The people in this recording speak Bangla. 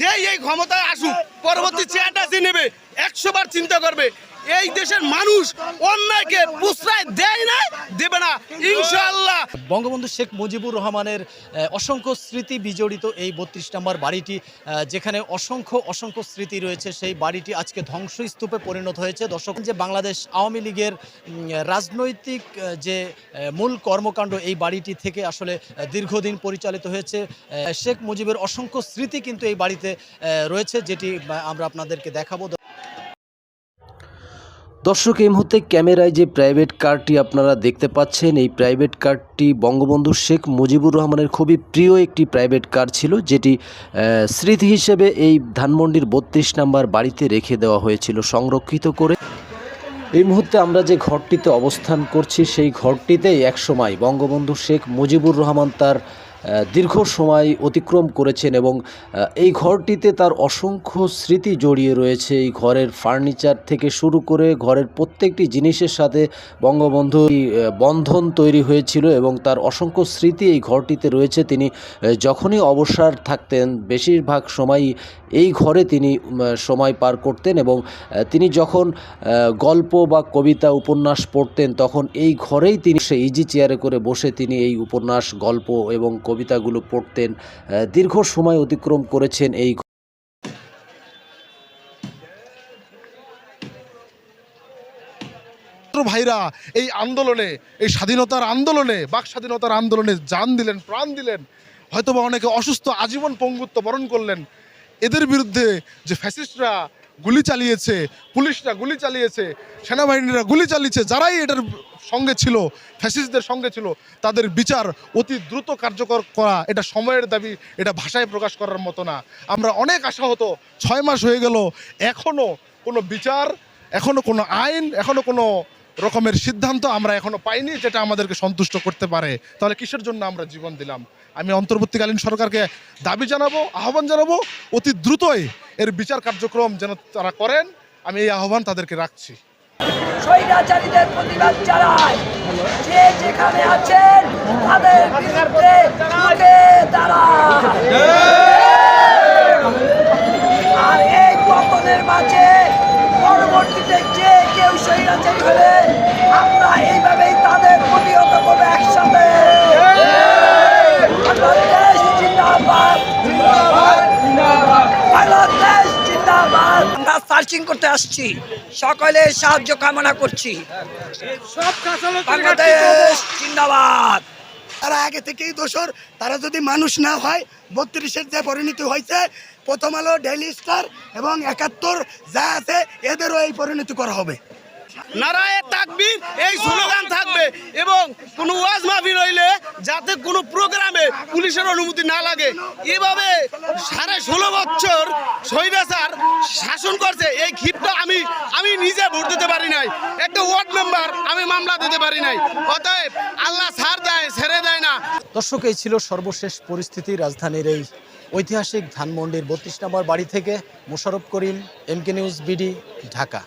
যে এই ক্ষমতায় আসুক পরবর্তী চেয়ারটা যে নেবে। একশো বার চিন্তা করবে। এই দেশের মানুষ অন্যায়কে প্রশ্রয় দেয় না, দেবে না। ইনশাআল্লাহ। বঙ্গবন্ধু শেখ মুজিবুর রহমানের অসংখ্য স্মৃতি বিজড়িত এই বত্রিশ নম্বর বাড়িটি যেখানে অসংখ্য অসংখ্য স্মৃতি রয়েছে, সেই বাড়িটি আজকে ধ্বংসস্তূপে পরিণত হয়েছে। দর্শক, যে বাংলাদেশ আওয়ামী লীগের রাজনৈতিক যে মূল কর্মকাণ্ড এই বাড়িটি থেকে আসলে দীর্ঘদিন পরিচালিত হয়েছে। শেখ মুজিবের অসংখ্য স্মৃতি কিন্তু এই বাড়িতে রয়েছে, যেটি আমরা আপনাদেরকে দেখাবো। দর্শক, এই মুহূর্তে ক্যামেরায় যে প্রাইভেট কারটি আপনারা দেখতে পাচ্ছেন, এই প্রাইভেট কারটি বঙ্গবন্ধু শেখ মুজিবুর রহমানের খুবই প্রিয় একটি প্রাইভেট কার ছিল, যেটি স্মৃতি হিসেবে এই ধানমন্ডির বত্রিশ নাম্বার বাড়িতে রেখে দেওয়া হয়েছিল, সংরক্ষিত করে। এই মুহূর্তে আমরা যে ঘরটিতে অবস্থান করছি, সেই ঘরটিতেই একসময় বঙ্গবন্ধু শেখ মুজিবুর রহমান তার দীর্ঘ সময় অতিক্রম করেছেন এবং এই ঘরটিতে তার অসংখ্য স্মৃতি জড়িয়ে রয়েছে। এই ঘরের ফার্নিচার থেকে শুরু করে ঘরের প্রত্যেকটি জিনিসের সাথে বঙ্গবন্ধু বন্ধন তৈরি হয়েছিল এবং তার অসংখ্য স্মৃতি এই ঘরটিতে রয়েছে। তিনি যখনই অবসর থাকতেন, বেশিরভাগ সময়ই এই ঘরে তিনি সময় পার করতেন এবং তিনি যখন গল্প বা কবিতা, উপন্যাস পড়তেন, তখন এই ঘরেই তিনি সে ইজি চেয়ারে করে বসে তিনি এই উপন্যাস, গল্প এবং কবিতাগুলো পড়তেন দীর্ঘ সময় অতিক্রম করেছেন এই ভাইরা, এই আন্দোলনে, এই স্বাধীনতার আন্দোলনে, বাক স্বাধীনতার আন্দোলনে জান দিলেন, প্রাণ দিলেন। হয়তোবা অনেকে অসুস্থ, আজীবন পঙ্গুত্ব বরণ করলেন। এদের বিরুদ্ধে যে ফ্যাসিস্টরা গুলি চালিয়েছে, পুলিশরা গুলি চালিয়েছে, সেনাবাহিনীরা গুলি চালিয়েছে, যারাই এটার সঙ্গে ছিল, ফ্যাসিস্টদের সঙ্গে ছিল, তাদের বিচার অতি দ্রুত কার্যকর করা, এটা সময়ের দাবি, এটা ভাষায় প্রকাশ করার মতো না। আমরা অনেক আশা হতো ছয় মাস হয়ে গেল এখনও কোনো বিচার, এখনও কোনো আইন, এখনও কোনো রকমের সিদ্ধান্ত আমরা এখনও পাইনি যেটা আমাদেরকে সন্তুষ্ট করতে পারে। তাহলে কিসের জন্য আমরা জীবন দিলাম? আমি অন্তর্বর্তীকালীন সরকারকে দাবি জানাব, আহ্বান জানাব, অতি দ্রুতই এর বিচার কার্যক্রম যেন তারা করেন, আমি এই আহ্বান তাদেরকে রাখছি। স্বৈরাচারীদের প্রতিবাদ চালায় যে যেখানে আছেন, তাদের বিরুদ্ধে দাঁড়ায় আর এই পতনের মাঝে পরবর্তীতে যে কেউ স্বৈরাচারী হলেন আমরা এইভাবেই তাদের প্রতিহত করব একসাথে বাংলাদেশ জিন্দাবাদ বাংলাদেশ জিন্দাবাদ আমরা সার্চিং করতে আসছি। সকলে সাহায্য কামনা করছি। বাংলাদেশ জিন্দাবাদ। তারা আগে থেকেই দোষর। তারা যদি মানুষ না হয় বত্রিশের যে পরিণতি হয়েছে প্রথম আলো ডেইলি স্টার এবং একাত্তর যা আছে এদেরও এই পরিণতি করা হবে। নারায়ে তাকবীর এই স্লোগান থাকবে এবং কোনো ওয়াজ মাহফিল হইলে যাতে কোনো প্রোগ্রামে পুলিশের অনুমতি না লাগে। এভাবে সাড়ে ষোলো বছর স্বৈরাচার শাসন করছে, এই ক্ষিপ্ত আমি আমি নিজে ভোট দিতে পারি নাই। একটা ওয়ার্ড মেম্বার আমি মামলা দিতে পারি নাই। অতএব আল্লাহ ছাড় দেয়, ছেড়ে দেয় না। দর্শক, এই ছিল সর্বশেষ পরিস্থিতি রাজধানীর এই ঐতিহাসিক ধানমন্ডির বত্রিশ নম্বর বাড়ি থেকে Mosharraf Karim, MK news BD, Dhaka.